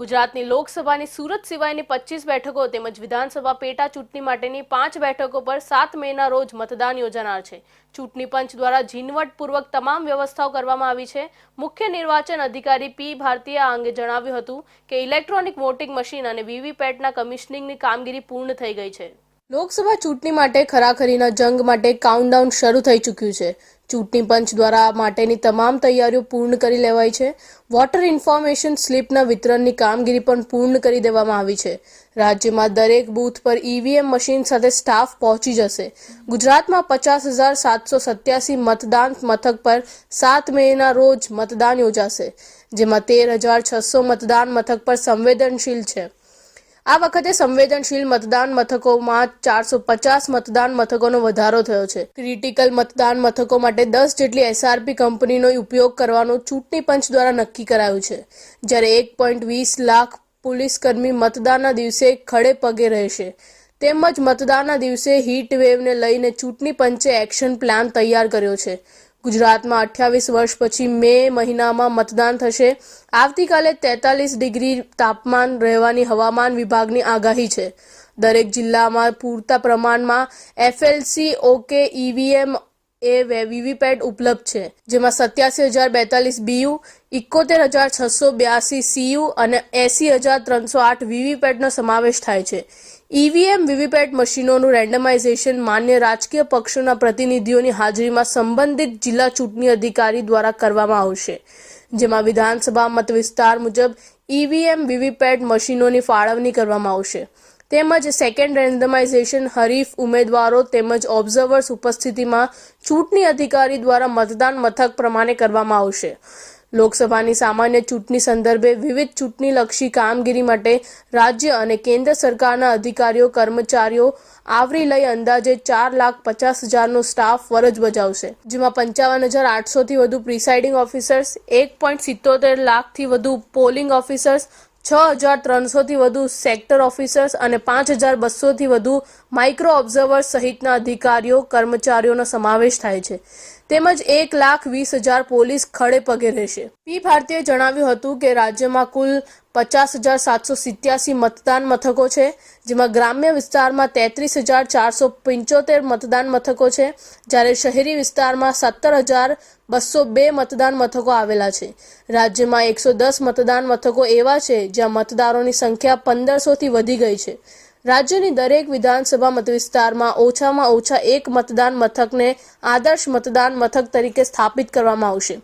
ગુજરાતની લોકસભાની સુરત સિવાયની પચીસ બેઠકો તેમજ વિધાનસભા પેટા ચૂંટણી માટેની પાંચ બેઠકો પર સાત મેના રોજ મતદાન યોજાનાર છે. ચૂંટણી પંચ દ્વારા ઝીણવટપૂર્વક તમામ વ્યવસ્થાઓ કરવામાં આવી છે. મુખ્ય નિર્વાચન અધિકારી પી ભારતીએ આ અંગે જણાવ્યું હતું કે ઇલેક્ટ્રોનિક વોટિંગ મશીન અને વીવીપેટના કમિશનિંગની કામગીરી પૂર્ણ થઈ ગઈ છે. લોકસભા ચૂંટણી માટે ખરાખરીના જંગ માટે કાઉન્ટડાઉન શરૂ થઈ ચૂક્યું છે. ચૂંટણી પંચ દ્વારા માટેની તમામ તૈયારીઓ પૂર્ણ કરી લેવાઈ છે. વોટર ઇન્ફોર્મેશન સ્લીપના વિતરણની કામગીરી પણ પૂર્ણ કરી દેવામાં આવી છે. રાજ્યમાં દરેક બૂથ પર ઈવીએમ મશીન સાથે સ્ટાફ પહોંચી જશે. ગુજરાતમાં પચાસ હજાર સાતસો સત્યાસી મતદાન મથક પર સાત મેના રોજ મતદાન યોજાશે, જેમાં તેર હજાર છસો મતદાન મથક પર સંવેદનશીલ છે. આ વખતે સંવેદનશીલ મતદાન મથકોમાં ચારસો પચાસ મતદાન મથકોનો વધારો થયો છે. ક્રિટિકલ મતદાન મથકો માટે દસ જેટલી એસઆરપી કંપનીનો ઉપયોગ કરવાનું ચૂંટણી પંચ દ્વારા નક્કી કરાયું છે. જ્યારે એક પોઈન્ટ વીસ લાખ પોલીસકર્મી મતદાનના દિવસે ખડે પગે રહેશે. તેમજ મતદાનના દિવસે હીટ વેવને લઈને ચૂંટણી પંચે એક્શન પ્લાન તૈયાર કર્યો છે. ગુજરાતમાં અઠ્યાવીસ વર્ષ પછી મે મહિનામાં મતદાન થશે. આવતીકાલે તેતાલીસ ડિગ્રી તાપમાન રહેવાની હવામાન વિભાગની આગાહી છે. દરેક જિલ્લામાં પૂરતા પ્રમાણમાં એફએલસી, ઓકે ઈવીએમ એ વીવીપેટ ઉપલબ્ધ છે, જેમાં સત્યાસી હજાર બેતાલીસ બીયુ, ઇકોતેર હજાર છસો બ્યાસી સીયુ અને એસી હજાર ત્રણસો આઠ વીવીપેટનો સમાવેશ થાય છે. ઈવીએમ વીવીપેટ મશીનોનું રેન્ડમાઇઝેશન માન્ય રાજકીય પક્ષોના પ્રતિનિધિઓની હાજરીમાં સંબંધિત જિલ્લા ચૂંટણી અધિકારી દ્વારા કરવામાં આવશે, જેમાં વિધાનસભા મત વિસ્તાર મુજબ ઈવીએમ વીવીપેટ મશીનોની ફાળવણી કરવામાં આવશે. તેમજ સેકન્ડ રેન્ડમાઇઝેશન હરીફ ઉમેદવારો તેમજ ઓબ્ઝર્વર્સ ઉપસ્થિતિમાં ચૂંટણી અધિકારી દ્વારા મતદાન મથક પ્રમાણે કરવામાં આવશે. લોકસભાની સામાન્ય ચૂંટણી સંદર્ભે વિવિધ ચૂંટણીલક્ષી કામગીરી માટે રાજ્ય અને કેન્દ્ર સરકારના અધિકારીઓ, કર્મચારીઓ આવરી લઈ અંદાજે ચાર લાખ પચાસ હજારનો સ્ટાફ ફરજ બજાવશે, જેમાં પંચાવન હજાર આઠસોથી વધુ પ્રિસાઇડિંગ ઓફિસર્સ, એક પોઈન્ટ સિત્તોતેર લાખથી વધુ પોલિંગ ઓફિસર્સ છ હજાર ત્રણસોથી વધુ સેક્ટર ઓફિસર્સ અને પાંચ હજાર બસોથી વધુ માઇક્રો ઓબ્ઝર્વર્સ સહિતના અધિકારીઓ, કર્મચારીઓનો સમાવેશ થાય છે. તેમજ એક લાખ વીસ હજાર પોલીસ ખડે પગે રહેશે. પી ભારતીએ જણાવ્યું હતું કે રાજ્યમાં કુલ પચાસ હજાર સાતસો સિત્યાસી મતદાન મથકો છે, જેમાં ગ્રામ્ય વિસ્તારમાં તેત્રીસ હજાર ચારસો પંચોતેર મતદાન મથકો છે, જ્યારે શહેરી વિસ્તારમાં સત્તર હજાર બસો બે મતદાન મથકો આવેલા છે. રાજ્યમાં એકસો દસ મતદાન મથકો એવા છે, જ્યાં મતદારોની સંખ્યા પંદરસોથી વધી ગઈ છે. રાજ્યની દરેક વિધાનસભા મતવિસ્તારમાં ઓછામાં ઓછા એક મતદાન મથકને આદર્શ મતદાન મથક તરીકે સ્થાપિત કરવામાં આવશે.